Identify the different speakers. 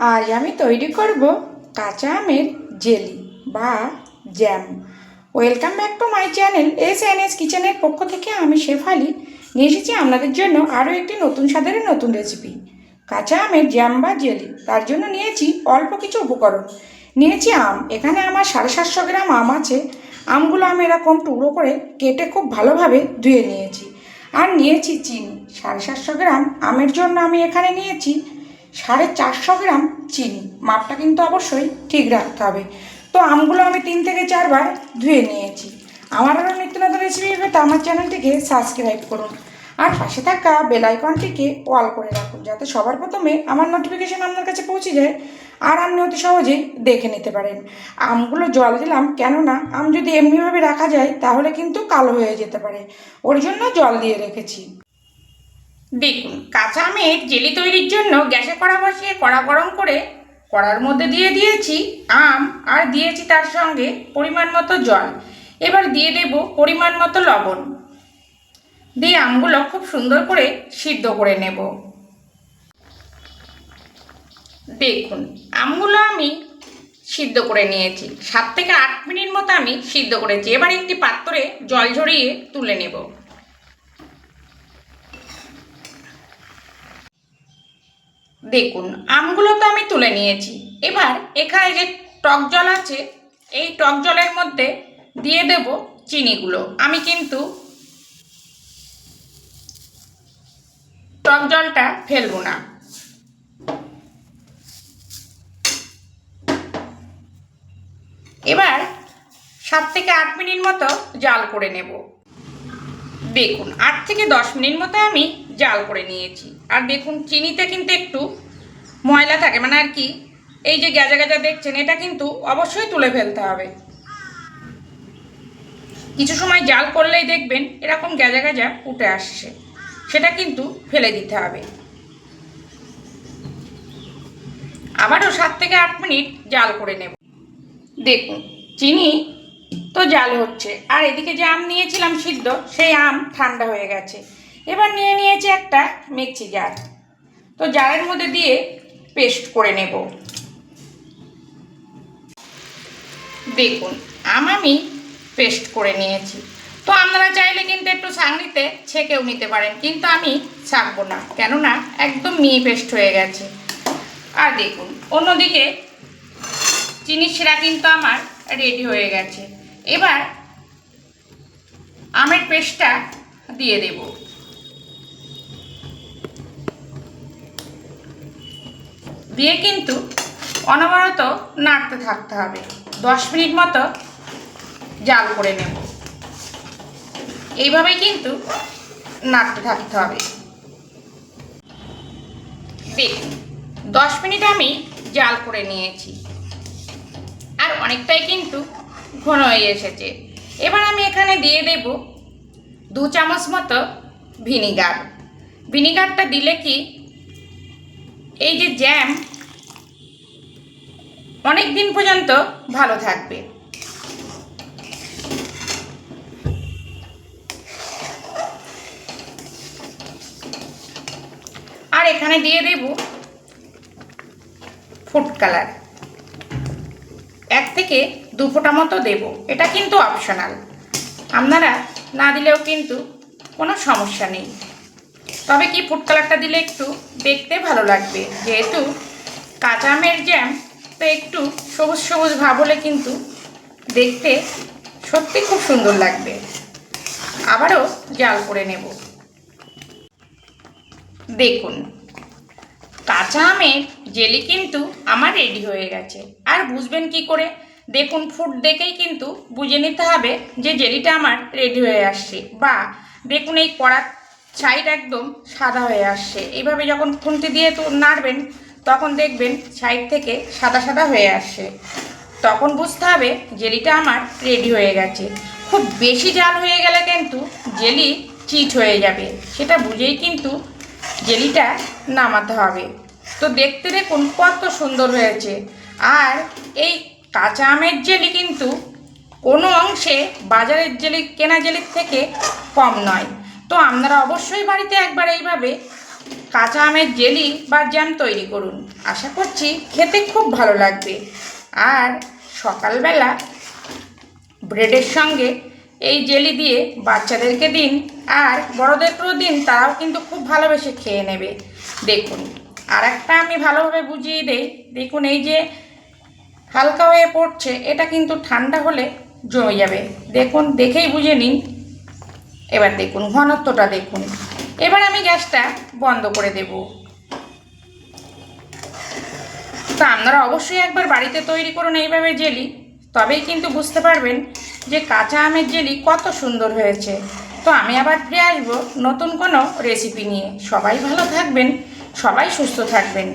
Speaker 1: আজ আমি তৈরি করব কাঁচা আমের জেলি বা jam. Welcome back to my channel S N S কিচেনের পক্ষ থেকে আমি শেফালি নিয়ে এসেছি আপনাদের জন্য আরও একটি নতুন স্বাদের নতুন রেসিপি কাঁচা আমের জ্যাম বা জেলি, তার জন্য নিয়েছি অল্প কিছু উপকরণ। নিয়েছি আম, এখানে আমার সাড়ে সাতশো গ্রাম আম আছে। আমগুলো আমি এরকম টুকরো করে কেটে খুব ভালোভাবে ধুয়ে নিয়েছি। আর নিয়েছি চিনি, সাড়ে সাতশো গ্রাম। আমের জন্য আমি এখানে নিয়েছি সাড়ে চারশো গ্রাম চিনি। মাপটা কিন্তু অবশ্যই ঠিক রাখতে হবে। তো আমগুলো আমি তিন থেকে চারবার ধুয়ে নিয়েছি। আমার আরও নিত্য নতুন রেসিপি পেতে আমার চ্যানেলটিকে সাবস্ক্রাইব করুন। আর পাশে থাকা বেল আইকনটিকে অল করে রাখুন, যাতে সবার প্রথমে আমার নোটিফিকেশন আপনার কাছে পৌঁছে যায় আর আপনি অতি সহজেই দেখে নিতে পারেন। আমগুলো জল দিলাম, কেননা আম যদি এমনিভাবে রাখা যায়, তাহলে কিন্তু কালো হয়ে যেতে পারে। ওর জন্য জল দিয়ে রেখেছি। দেখুন, কাঁচা আমের জেলি তৈরির জন্য গ্যাসে কড়া বসিয়ে কড়া গরম করে কড়ার মধ্যে দিয়ে দিয়েছি আম আর দিয়েছি তার সঙ্গে পরিমাণ মতো জল। এবার দিয়ে দেব পরিমাণ মতো লবণ। দিয়ে আমগুলো খুব সুন্দর করে সিদ্ধ করে নেব। দেখুন, আমগুলো আমি সিদ্ধ করে নিয়েছি। সাত থেকে আট মিনিট মতো আমি সিদ্ধ করেছি। এবার একটি পাত্রে জল ঝরিয়ে তুলে নেব। দেখুন, আমগুলো তো আমি তুলে নিয়েছি। এবার এখানে যে টক জল আছে, এই টক জলের মধ্যে দিয়ে দেব চিনিগুলো। আমি কিন্তু টক জলটা ফেলব না। এবার সাত থেকে আট মিনিট মতো জাল করে নেব। দেখুন, আট থেকে দশ মিনিট মতো আমি জাল করে নিয়েছি। আর দেখুন, চিনিতে কিন্তু একটু ময়লা থাকে। মানে আর কি, এই যে গ্যাজা গ্যাজা দেখছেন, এটা কিন্তু অবশ্যই তুলে ফেলতে হবে। কিছু সময় জাল করলেই দেখবেন এরকম গ্যাজা গ্যাজা উঠে আসছে। সেটা কিন্তু ফেলে দিতে হবে। আবারও সাত থেকে আট মিনিট জাল করে নেব। দেখুন, চিনি তো জাল হচ্ছে। আর এদিকে যে আম নিয়েছিলাম সিদ্ধ, সেই আম ঠান্ডা হয়ে গেছে। এবার নিয়ে নিয়েছি একটা মিক্সি জার। তো জারের মধ্যে দিয়ে পেস্ট করে নেব। দেখুন, আম আমি পেস্ট করে নিয়েছি। তো আপনারা চাইলে কিন্তু একটু ছাঁকনিতে ছেঁকেও নিতে পারেন, কিন্তু আমি ছাঁকবো না, কেননা একদম মিহি পেস্ট হয়ে গেছে। আর দেখুন, অন্যদিকে চিনি শিরা কিন্তু আমার রেডি হয়ে গেছে। এবার আমের পেস্টটা দিয়ে দেব। দিয়ে কিন্তু অনবরত নাড়তে থাকতে হবে। দশ মিনিট মতো জাল করে নেব। এইভাবেই কিন্তু নাড়তে থাকতে হবে। দেখুন দশ মিনিট আমি জাল করে নিয়েছি। আর অনেকটাই কিন্তু ঘন হয়ে এসেছে। এবার আমি এখানে দিয়ে দেব দু চামচ মতো ভিনিগার। ভিনিগারটা দিলে কি এই যে জ্যাম অনেক দিন পর্যন্ত ভালো থাকবে। আর এখানে দিয়ে দেব ফুড কালার এক থেকে দু ফোঁটা মতো দেব, এটা কিন্তু অপশনাল আপনারা না দিলেও কিন্তু কোনো সমস্যা নেই। তবে কি ফুড কালারটা দিলে একটু দেখতে ভালো লাগবে? যেহেতু কাঁচা আমের জ্যাম তো একটু সবুজ সবুজ ভাব হলে কিন্তু দেখতে সত্যি খুব সুন্দর লাগবে। আবারও জাল করে নেব। দেখুন, কাঁচা আমের জেলি কিন্তু আমার রেডি হয়ে গেছে। আর বুঝবেন কি করে? দেখুন ফুড দেখেই কিন্তু বুঝে নিতে হবে যে জেলিটা আমার রেডি হয়ে আসছে। বা দেখুন, এই কড়ার সাইড একদম সাদা হয়ে আসছে। এইভাবে যখন খুন্তি দিয়ে তো নাড়বেন, তখন দেখবেন সাইড থেকে সাদা সাদা হয়ে আসছে। তখন বুঝতে হবে জেলিটা আমার রেডি হয়ে গেছে। খুব বেশি জাল হয়ে গেলে কিন্তু জেলি চিট হয়ে যাবে। সেটা বুঝেই কিন্তু জেলিটা নামাতে হবে। তো দেখতে দেখুন কত সুন্দর হয়েছে। আর এই কাঁচা আমের জেলি কিন্তু কোনো অংশে বাজারের জেলি, কেনা জেলির থেকে কম নয়। তো আপনারা অবশ্যই বাড়িতে একবার এইভাবে কাঁচা আমের জেলি বা জ্যাম তৈরি করুন। আশা করছি খেতে খুব ভালো লাগবে। আর সকালবেলা ব্রেডের সঙ্গে এই জেলি দিয়ে বাচ্চাদেরকে দিন আর বড়োদেরকেও দিন, তারাও কিন্তু খুব ভালোবেসে খেয়ে নেবে। দেখুন আর একটা আমি ভালোভাবে বুঝিয়ে দেই। দেখুন, এই যে হালকা হয়ে পড়ছে, এটা কিন্তু ঠান্ডা হলে জমে যাবে। দেখুন, দেখেই বুঝে নিন এবার দেখুন, ঘনত্বটা দেখুন। এবার আমি গ্যাসটা বন্ধ করে দেব। তো আপনারা অবশ্যই একবার বাড়িতে তৈরি করুন এইভাবে জেলি। তবেই কিন্তু বুঝতে পারবেন যে কাঁচা আমের জেলি কত সুন্দর হয়েছে। তো আমি আবার ফিরে আসব নতুন কোনো রেসিপি নিয়ে। সবাই ভালো থাকবেন, সবাই সুস্থ থাকবেন।